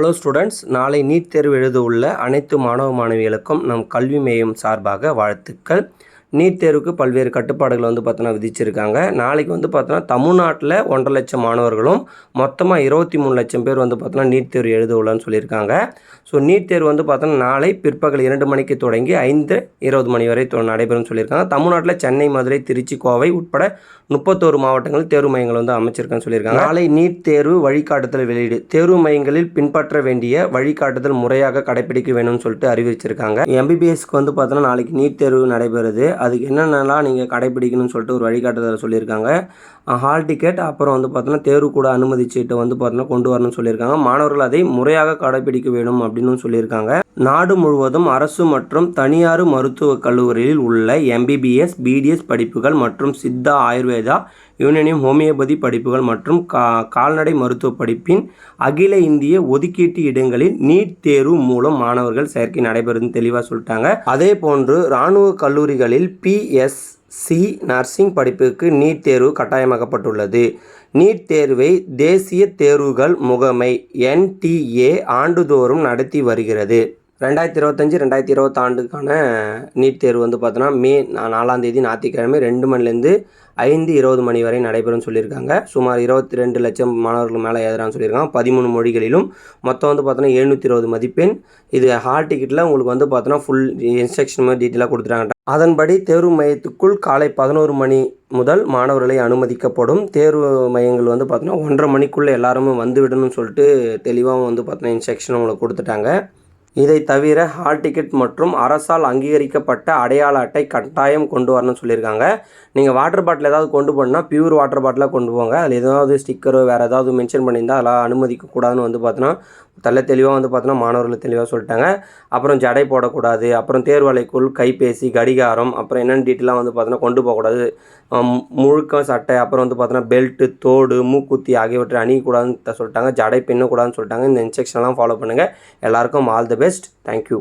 Hello students நாளை NEET தேர்வு எழுத உள்ள அனைத்து மாணவ மாணவிகளுக்கும் நம் கல்வி மையம் சார்பாக வாழ்த்துக்கள். நீட் தேர்வுக்கு பல்வேறு கட்டுப்பாடுகள் வந்து பார்த்தோன்னா விதிச்சிருக்காங்க. நாளைக்கு வந்து பார்த்தோன்னா தமிழ்நாட்டில் ஒன்றரை லட்சம் மாணவர்களும் மொத்தமாக இருபத்தி மூணு லட்சம் பேர் வந்து பார்த்தோன்னா நீட் தேர்வு எழுதவுள்ளன்னு சொல்லியிருக்காங்க. ஸோ நீட் தேர்வு வந்து பார்த்தோன்னா நாளை பிற்பகல் இரண்டு மணிக்கு தொடங்கி ஐந்து இருபது மணி வரை நடைபெறும் சொல்லியிருக்காங்க. தமிழ்நாட்டில் சென்னை மதுரை திருச்சி கோவை உட்பட முப்பத்தோரு மாவட்டங்களில் தேர்வு மையங்கள் வந்து அமைச்சிருக்கேன்னு சொல்லியிருக்காங்க. நாளை நீட் தேர்வு வழிகாட்டுதல் வெளியீடு. தேர்வு மையங்களில் பின்பற்ற வேண்டிய வழிகாட்டுதல் முறையாக கடைபிடிக்க வேணும்னு சொல்லிட்டு அறிவிச்சிருக்காங்க. எம்பிபிஎஸ்க்கு வந்து பார்த்தோன்னா நாளைக்கு நீட் தேர்வு நடைபெறுது. அதுக்கு என்னென்னலாம் நீங்கள் கடைப்பிடிக்கணும்னு சொல்லிட்டு ஒரு வழிகாட்டுதல் சொல்லியிருக்காங்க. ஹால் டிக்கெட் அப்புறம் வந்து பார்த்தோன்னா தேர்வு கூட அனுமதி சீட்டை வந்து பார்த்தோன்னா கொண்டு வரணும்னு சொல்லியிருக்காங்க. மாணவர்கள் அதை முறையாக கடைப்பிடிக்க வேணும் அப்படின்னு சொல்லியிருக்காங்க. நாடு முழுவதும் அரசு மற்றும் தனியார் மருத்துவக் கல்லூரியில் உள்ள எம்பிபிஎஸ் பிடிஎஸ் படிப்புகள் மற்றும் சித்தா ஆயுர்வேதா யூனானியம் ஹோமியோபதி படிப்புகள் மற்றும் கா கால்நடை மருத்துவ படிப்பின் அகில இந்திய ஒதுக்கீட்டு இடங்களில் நீட் தேர்வு மூலம் மாணவர்கள் சேர்க்கை நடைபெறுதுன்னு தெளிவாக சொல்லிட்டாங்க. அதே போன்று இராணுவ கல்லூரிகளில் பிஎஸ்சி நர்சிங் படிப்புக்கு நீட் தேர்வு கட்டாயமாக்கப்பட்டுள்ளது. நீட் தேர்வை தேசிய தேர்வுகள் முகமை என்டிஏ ஆண்டுதோறும் நடத்தி வருகிறது. ரெண்டாயிரத்தி இருபத்தஞ்சி ரெண்டாயிரத்தி இருபத்தாண்டுக்கான நீட் தேர்வு வந்து பார்த்தோன்னா மே நாலாந்தேதி நாலாம் தேதி ஞாயிற்றுக்கிழமை ரெண்டு மணிலேருந்து ஐந்து இருபது மணி வரை நடைபெறும்னு சொல்லியிருக்காங்க. சுமார் இருபத்தி ரெண்டு லட்சம் மாணவர்கள் மேலே எழுதுறான்னு சொல்லியிருக்காங்க. பதிமூணு மொழிகளிலும் மொத்தம் வந்து பார்த்தோன்னா எழுநூற்றி இருபது மதிப்பெண். இது ஹால் டிக்கெட்டில் உங்களுக்கு வந்து பார்த்தோன்னா ஃபுல் இன்ஸ்ட்ரக்ஷன் மாதிரி டீட்டெயிலாக கொடுத்துட்டாங்க. அதன்படி தேர்வு மையத்துக்குள் காலை பதினோரு மணி முதல் மாணவர்களை அனுமதிக்கப்படும். தேர்வு மையங்கள் வந்து பார்த்தோன்னா ஒன்றரை மணிக்குள்ளே எல்லாருமே வந்து விடணும்னு சொல்லிட்டு தெளிவாகவும் வந்து பார்த்தோன்னா இன்ஸ்ட்ரக்ஷன் உங்களுக்கு கொடுத்துட்டாங்க. இதை தவிர ஹால் டிக்கெட் மற்றும் அரசால் அங்கீகரிக்கப்பட்ட அடையாள அட்டை கட்டாயம் கொண்டு வரணும்னு சொல்லியிருக்காங்க. நீங்கள் வாட்டர் பாட்டில் ஏதாவது கொண்டு போனால் பியூர் வாட்டர் பாட்டிலாக கொண்டு போங்க. அதில் ஏதாவது ஸ்டிக்கரோ வேறு ஏதாவது மென்ஷன் பண்ணியிருந்தால் அதெல்லாம் அனுமதிக்கக்கூடாதுன்னு வந்து பார்த்தோன்னா தள்ள தெளிவாக வந்து பார்த்தோன்னா மாணவர்கள் தெளிவாக சொல்லிட்டாங்க. அப்புறம் ஜடை போடக்கூடாது அப்புறம் தேர்வலைக்குள் கைபேசி கடிகாரம் அப்புறம் என்னென்ன டீட்டெயிலாக வந்து பார்த்தோன்னா கொண்டு போகக்கூடாது. முழுக்க சட்டை அப்புறம் வந்து பார்த்தோன்னா பெல்ட்டு தோடு மூக்குத்தி ஆகியவற்றை அணியக்கூடாதுன்னு சொல்லிட்டாங்க. ஜடை பின்னக்கூடாதுன்னு சொல்லிட்டாங்க. இந்த இன்ஸ்ட்ரக்ஷன்லாம் ஃபாலோ பண்ணுங்கள் எல்லாருக்கும் ஆல் தி பெஸ்ட் தேங்க்யூ